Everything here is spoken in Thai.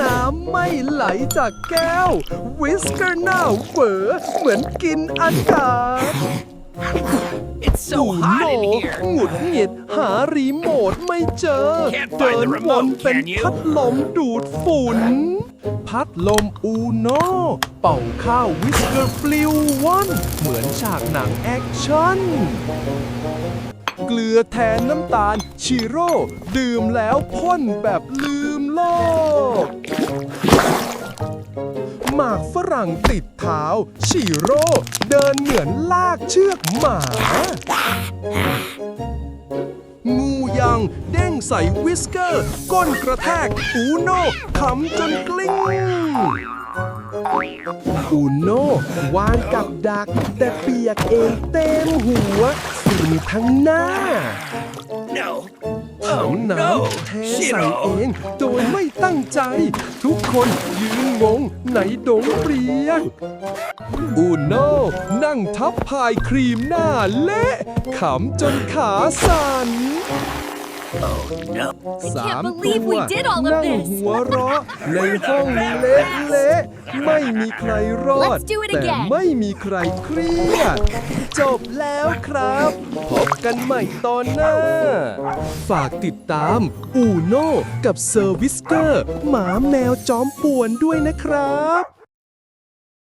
น้ำไม่ไหลจากแก้ว วิสเกอร์หน้าเหวอเหมือนกินอากาศ It's so ห hot โน in here. หงุดหงิดหารีโมทไม่เจอ Can't find เดิน the วน remote, เป็น can you? พัดลมดูดฝุ่น พัดลมอูโนเป่าข้าววิสเกอร์ปลิวว่อนเหมือนฉากหนังแอคชั่น เกลือแทนน้ำตาลชิโร่ ดื่มแล้วพ่นแบบลืมโลก หมากฝรั่งติดเท้าชิโร่เดินเหมือนลากเชือกหมา งูยังเด้งใส่วิสเกอร์ ก้นกระแทกอูโน่ขำจนกลิ้งอูโน่วางกับดัก แต่เปียกเองเต็มหัวฝุ่นทั้งหน้า No. ถัง Oh น้ no. ำเทใส่เอ Shiro. งโดยไม่ตั้งใจ ทุกคนยืนงง ในดงเปรียงอูโน่นั่งทับพายครีมหน้าเละขำจนขาสั่น สาม believe ตัว we did all of นั่ง this หัวเราะในห้องเละเละๆไม่มีใครรอด Let's do it แต่ again ไม่มีใครเครียด จบแล้วครับ พบกันใหม่ตอนหน้า ฝากติดตาม อูโน่กับเซอร์วิสเกอร์ หมาแมวจอมป่วนด้วยนะครับ